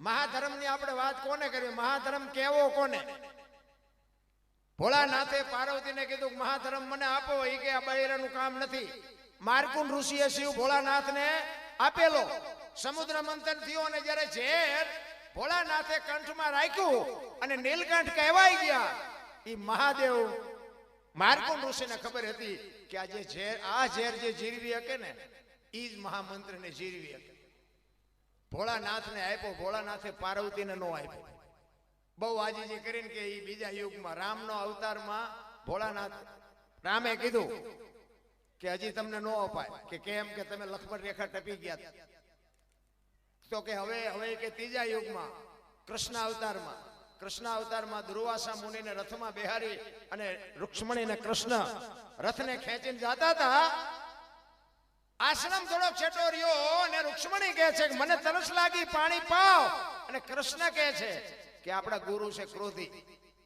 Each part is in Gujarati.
મહાધર્મની આપણે વાત કોને કરવી? મહાધર્મ કેવો કોને? ભોળાનાથે પાર્વતીને કીધું મહાધર્મ મને આપો. એ કે આ બૈરાનું કામ નથી. માર્કુન ઋષિએ શિવ ભોળાનાથને આપેલો. સમુદ્ર મંથન થયું અને જ્યારે ઝેર ભોળાનાથે કંઠમાં રાખ્યું અને નીલકંઠ કહેવાય ગયા એ મહાદેવ માર્કુન ઋષિને ખબર હતી કે આ જે ઝેર આ ઝેર જે જીરવી શકે ને એ જ મહામંત્રને જીરવી શકે ભોળાનાથને આપ્યો. ભોળાનાથે પાર્વતીને નો આપ્યો. બહુ આજીજી કરીને કે એ બીજા યુગમાં રામનો અવતારમાં ભોળાનાથ રામે કીધું કે હજી તમને નો અપાય. કે કેમ કે તમે લક્ષ્મણ રેખા ટપી ગયા. તો કે હવે હવે કે ત્રીજા યુગમાં કૃષ્ણ અવતારમાં કૃષ્ણ અવતારમાં દુર્વાસા મુનિને રથમાં બેહારી અને રૂક્ષ્મણીને કૃષ્ણ રથને ખેંચીને જાતા હતા. આશ્રમ થોડો છેટો અને રુક્ષ્મણી કહે છે કે મને તરસ લાગી, પાણી પાવ. અને કૃષ્ણ કહે છે કે આપણા ગુરુ છે ક્રોધી.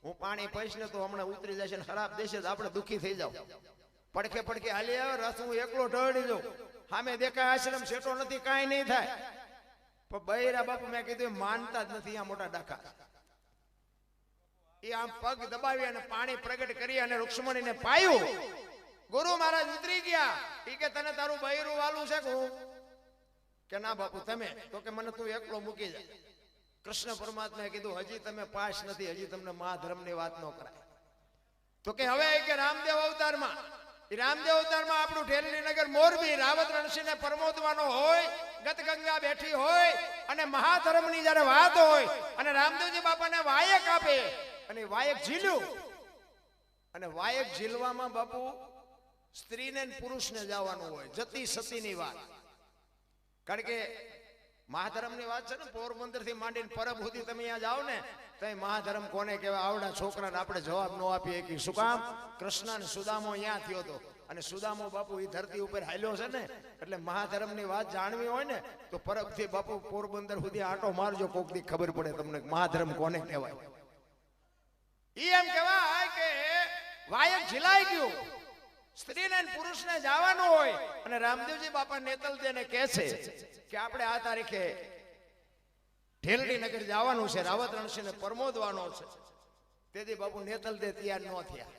હું પાણી પીશ ને તો હમણાં ઉતરી જશે ને ખરાબ દેશે તો આપણે દુઃખી થઈ જાવ. પડખે પડખે હાલી આવે રસ હું એકલો ઢળી જાઉં. સામે દેખાય આશ્રમ છેટો નથી, કાંઈ નહીં થાય. પણ બૈરા બાપુ મેં કીધું માનતા જ નથી આ મોટા ડાકા એ આમ પગ દબાવી અને પાણી પ્રગટ કરી અને રુક્ષ્મણીને પાયું. ગુરુ મહારાજ ઉતરી ગયા. એ કે, તને તારું બૈરું વાલું છે હું? કે, ના બાપુ, તમે. તો કે, મને તું એકલો મૂકી જાય કૃષ્ણ પરમાત્માએ કીધું, હજી તમે પાસ નથી, હજી તમને મહાધર્મની વાત ન કરાય. તો કે, હવે કે, રામદેવ અવતારમાં. રામદેવ અવતારમાં આપણું ઢેલની નગર મોરબી, રાવત રણસિંહને પરમોદવાનો હોય ગત ગંગા બેઠી હોય, અને મહાધર્મની જ્યારે વાત હોય, અને રામદેવજી બાપાને વાયક આપે, અને વાયક ઝીલ્યું, અને વાયક ઝીલવામાં બાપુ સ્ત્રીને પુરુષને જવાનું હોય, જતી સતીની વાત. કારણ કે મહાધર્મની વાત છે ને પોરબંદરથી માંડીને પરબ સુધી તમે અહીંયા જાઓ ને તો મહાધર્મ કોને કહેવાય? આવડા છોકરાને આપણે જવાબ ન આપીએ કે શું કામ? કૃષ્ણ અને સુદામો અહીંયા થયો હતો. અને સુદામો બાપુ એ ધરતી ઉપર હાલ્યો છે ને, એટલે મહાધર્મની વાત જાણવી હોય ને, તો પરબથી બાપુ પોરબંદર સુધી આટો મારજો, કોક દી ખબર પડે તમને મહાધર્મ કોને કહેવાય. એમ કહેવાય કે વાયક ઝીલાઈ ગયું. સ્ત્રીને પુરુષને જવાનું હોય અને રામદેવજી બાપા નેતલ દેને કહે છે કે આપણે આ તારીખે ઢેલડી નગર જવાનું છે, રાવત રણસિંહને પરમોદવાનો છે. તેથી બાપુ નેતલ દે તૈયાર ન થયા.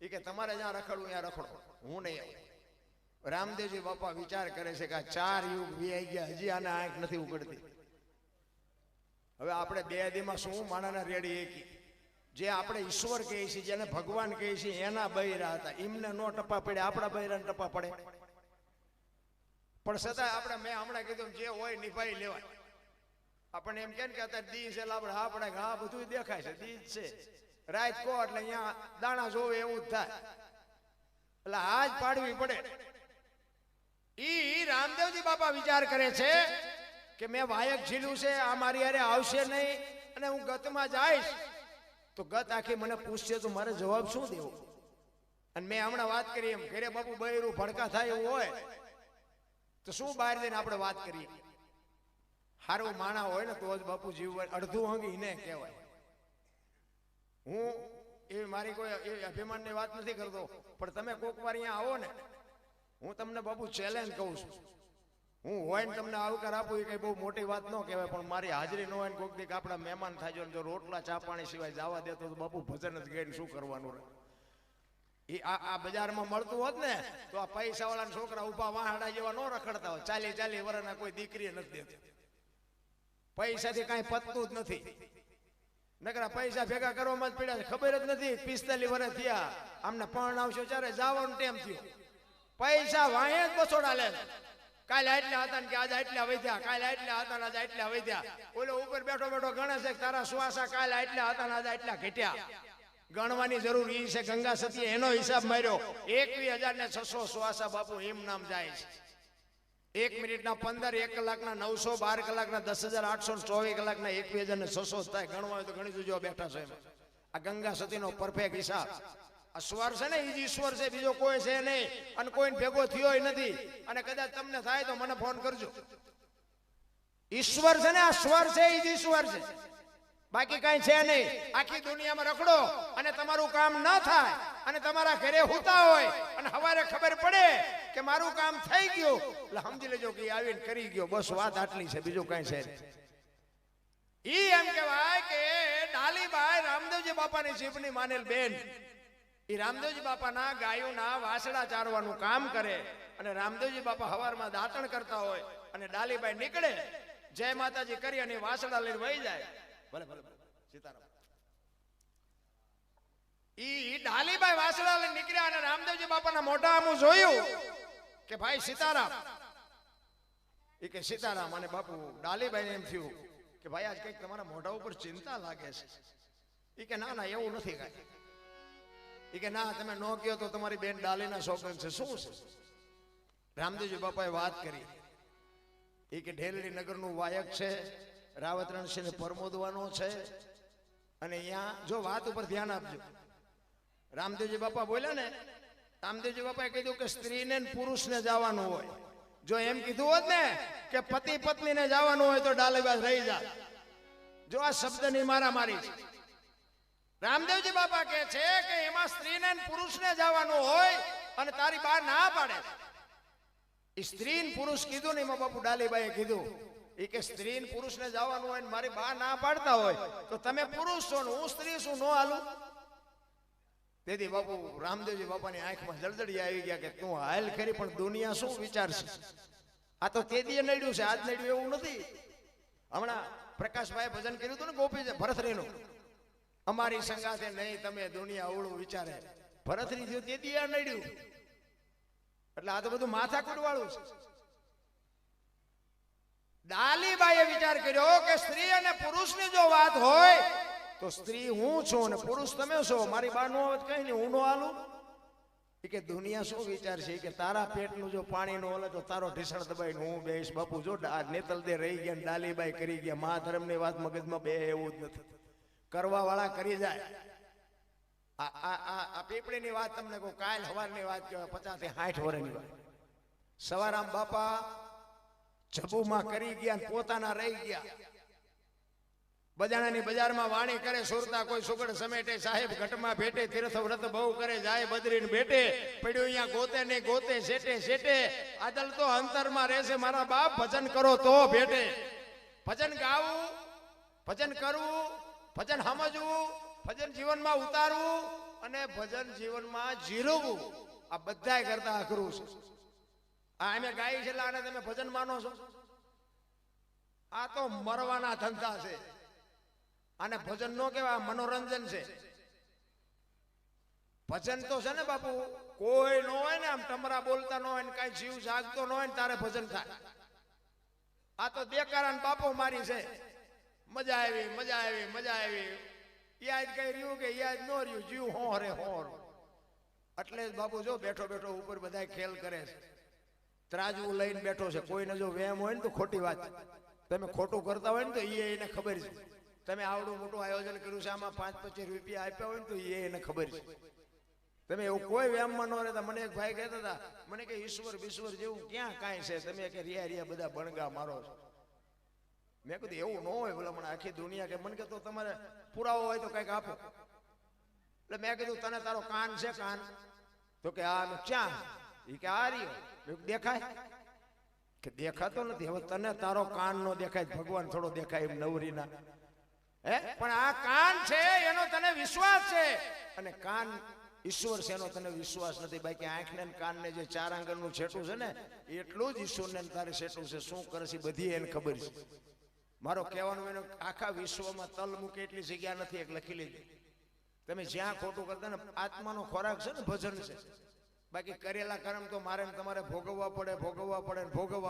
એ કે તમારે જ્યાં રખડવું ત્યાં રખડો. હું નહીં આવું. રામદેવજી બાપા વિચાર કરે છે કે આ ચાર યુગ વ્યાઈ ગયા, હજી આને આંખ નથી ઉગડતી. હવે આપણે બે દીમાં શું, માણાને રેડી એકી. જે આપણે ઈશ્વર કહીએ છીએ, જેને ભગવાન કહીએ છીએ, એના બૈરા હતા. એમને નો ટપા પડે, આપણા બૈરાને ટપા પડે. પણ છતાં આપણે, મેં હમણાં કીધું જે હોય નિભાઈ લેવાય. આપણને એમ કે અત્યારે દી છે આપણે હા પડે હા બધું દેખાય છે, દી છે. રાત કો, એટલે અહીંયા દાણા જોવે એવું જ થાય. એટલે હાજ પાડવી પડે. ઈ રામદેવજી બાપા વિચાર કરે છે કે મેં વાયક ઝીલું છે, આ મારી હારે આવશે નહીં, અને હું ગતમાં જઈશ તો ગત આખી મને પૂછશે તો મારે જવાબ શું દેવો? અને મેં હમણાં વાત કરી એમ, ઘરે બાપુ બૈરું ભડકા થાય એવું હોય, તો શું બહાર જઈને આપણે વાત કરીએ? સારું માણા હોય ને તો જ બાપુ જીવ અડધું અંગી ને કહેવાય. હું એ મારી કોઈ એ અભિમાનની વાત નથી કરતો, પણ તમે કોક વાર અહીંયા આવો ને, હું તમને બાપુ ચેલેન્જ કહું છું. હું હોય ને તમને આવકાર આપું, એ કઈ બહુ મોટી વાત ન કહેવાય, પણ મારી હાજરી ન હોય ને કોઈક દીક આપણા મહેમાન થાય જો રોટલા, ચા, પાણી સિવાય જવા દેતો તો બાપુ ભજન જ ગઈ શું કરવાનું એ આ આ બજારમાં મળતું હોત ને, તો આ પૈસા વાળા છોકરા ઊભા વાહડા જેવા ન રખડતા હોય. ચાલી ચાલી વરના કોઈ દીકરી નથી દેતી. પૈસાથી કાંઈ પતતું જ નથી. નકરા પૈસા ભેગા કરવામાં જ પડ્યા ખબર જ નથી પિસ્તાલીસ વર્ષ થયા. આમને પણ આવશે, જયારે જવાનું ટેમ થયો. પૈસા વાંહે જ બસોડા લે. કાલે આટલા ને ને ને ગણવાની જરૂર એ છે, ગંગા સતી એનો હિસાબ માર્યો. એકવીસ હજાર ને છસો સુવાસા બાપુ એમ નામ જાય છે. એક મિનિટના પંદર, એક કલાકના નવસો, બાર કલાકના દસ હજાર, આઠસો ચોવીસ કલાકના એકવીસ હજાર ને છસો થાય. ગણવા હોય તો ગણી જોજો બેઠા છે આ ગંગા સતીનો પરફેક્ટ હિસાબ. સ્વર છે ને એ જ ઈશ્વર છે, બીજો કોઈ છે નહીં. અને કોઈને ભેગો થયો નથી. અને કદાચ તમને થાય તો મને ફોન કરજો. ઈશ્વર છે ને, આ સ્વર છે એ જ ઈશ્વર છે. બાકી કઈ છે નહીં. આખી દુનિયામાં રખડો અને તમારું કામ ન થાય અને તમારા ઘરે હોતા હોય અને હવારે ખબર પડે કે મારું કામ થઈ ગયું. એટલે સમજી લેજો કે આવીને કરી ગયો. બસ વાત આટલી છે, બીજું કઈ છે. ઈ એમ કહેવાય કે ડાલીબાઈ રામદેવજી બાપાની જીભની માનેલ બેન. ઈ રામદેવજી બાપાના ગાયોના વાસડા ચારવાનું કામ કરે અને રામદેવજી બાપા હવારમાં દાંતણ કરતા હોય અને ડાલીબાઈ નીકળે, જય માતાજી કરી અને વાસડા લઈને વહી જાય. ભલે ભલે. સીતારામ. ઈ ડાલીબાઈ વાસડા લઈને નીકળ્યા અને રામદેવજી બાપાના મોઢા આમું જોયું કે ભાઈ સીતારામ. એ કે સીતારામ અને બાપુ, ડાલીબાઈને એમ થયું કે ભાઈ આજ કંઈક તમારા મોઢા ઉપર ચિંતા લાગે છે. એ કે ના ના, એવું નથી કાંઈ. એ કે, ના, તમે ન કહો તો તમારી બેન ડાલીના શોખન છે. શું છે? રામદેવજી બાપાએ વાત કરી. એ કે, ઢેલડી નગરનું વાયક છે રાવત રણસિંહ પરમોદવાનો છે. અને અહીંયા જો વાત ઉપર ધ્યાન આપજો. રામદેવજી બાપા બોલ્યા ને, રામદેવજી બાપાએ કીધું કે, સ્ત્રીને પુરુષને જવાનું હોય. જો એમ કીધું હોત ને કે, પતિ પત્નીને જવાનું હોય તો ડાલીબાજ રહી જા. જો આ શબ્દની મારામારી છે. રામદેવજી બાપા કે છે કે એમાં સ્ત્રીને પુરુષને જવાનું હોય અને તારી બા ના પાડે. એ સ્ત્રી પુરુષ કીધું ને એમાં બાપુ ડાલીબાઈએ કીધું. એ કે સ્ત્રી પુરુષને જવાનું હોય ને મારી બા ના પાડતા હોય, તો તમે પુરુષ છો ને હું સ્ત્રી છું, નો હાલું. તેથી બાપુ રામદેવજી બાપાની આંખમાં જળજડી આવી ગયા કે તું હાલ ખરી, પણ દુનિયા શું વિચારશે? આ તો તે દીએ નડ્યું છે, આજ નડ્યું એવું નથી. હમણાં પ્રકાશભાઈ ભજન કર્યું હતું ને ગોપી ભરતરીનું. અમારી સંગાથે નહીં, તમે દુનિયા ઓળું વિચારે. ભરતરી થયું તે દિયા નડ્યું. એટલે આ તો બધું માથા વાળું છે. ડાલીબાઈએ વિચાર કર્યો કે સ્ત્રી અને પુરુષની જો વાત હોય, તો સ્ત્રી હું છું અને પુરુષ તમે છો? મારી બા નો આવત કઈ નહીં હું નો હાલું કે દુનિયા શું વિચારશે છે? કે તારા પેટનું જો પાણી નો હલે તો તારો ઢીસણ દબાઈ હું બેસ બાપુ, જો આ નેતલ દે રહી ગયા ડાલીબાઈ કરી ગયા, મા ધર્મની વાત મગજમાં બે એવું જ નથી કરવા વાળા કરી જાય. આ આ પીપળીની વાત તમને કહું, કાલ હવારની વાત કહેવાય પચાસથી સાઠ વર્ષની વાત. સવારામ બાપા જબુમાં કરી ગયા પોતાના રહી ગયા. બજાણાની બજારમાં વાણી કરે, સુરતા કોઈ સુગડ સમેટે, સાહેબ ઘટમાં ભેટે તીર્થ વ્રત બહુ કરે, જાય બદરીને ભેટે, પડ્યું અહીંયા ગોતે ને ગોતે, શેટે શેટે, આદલ તો અંતરમાં રહેશે મારા બાપ ભજન કરો તો ભેટે. ભજન ગાવું, ભજન કરવું ભજન સમજવું, ભજન જીવનમાં ઉતારવું અને ભજન જીવનમાં જીરવવું. આ બધા કરતા અઘરું છે. આ અમે ગાઈ છે આને તમે ભજન માનો છો. આ તો મરવાના ધંધા છે. આને ભજન નો કેવા મનોરંજન છે. ભજન તો છે ને બાપુ, કોઈ નો હોય ને આમ ટમરા બોલતા ન હોય ને કઈ જીવ જાગતો ન હોય ને તારે ભજન થાય. આ તો દેકારા બાપો મારી છે. મજા આવી મજા આવી મજા આવી. યાદ કઈ રહ્યું કે યાદ ન રહ્યું, જીવ હોરે હોર એટલે જ બાપુ જો બેઠો બેઠો ઉપર બધા ખેલ કરે છે. ત્રાજવું લઈને બેઠો છે. કોઈને જો વેમ હોય ને તો ખોટી વાત. તમે ખોટું કરતા હોય ને તો એ એને ખબર છે. તમે આવડું મોટું આયોજન કર્યું છે, આમાં પાંચ પચીસ રૂપિયા આપ્યા હોય ને તો એ એને ખબર છે. તમે એવું કોઈ વ્યામમાં ન રહેતા. મને એક ભાઈ કહેતા હતા, મને કે ઈશ્વર વિશ્વર જેવું ક્યાં કાંઈ છે? તમે કે રિયા રિયા બધા બણગા મારો છો. મેં કીધું, એવું ન હોય ભલા આખી દુનિયા કે મને કે તો તમારે પુરાવો હોય તો કંઈક આપો. એટલે મેં કીધું, તને તારો કાન છે કાન. તો કે આ ક્યાં? એ કે, આ રહ્યો. દેખાય? કે, દેખાતો નથી. હવે તને તારો કાન નો દેખાય ભગવાન થોડો દેખાય એમ નવરીના. હે? પણ આ કાન છે, એનો તને વિશ્વાસ છે. અને કાન ઈશ્વર છે, એનો તને વિશ્વાસ નથી. બાકી આંખને કાનને જે ચાર આંગણનું છેટું છે ને, એટલું જ ઈશ્વરને તારે છેટું છે. શું કરે છે બધી એને ખબર છે. મારો કહેવાનું એનો આખા વિશ્વમાં તલ મૂકે એટલી જગ્યા નથી એક લખી લીધી તમે જ્યાં ખોટું કરતા ને આત્માનો ખોરાક છે ને ભજન છે. બાકી કરેલા કર્મ તો મારે તમારે ભોગવવા પડે ભોગવવા પડે ભોગવવા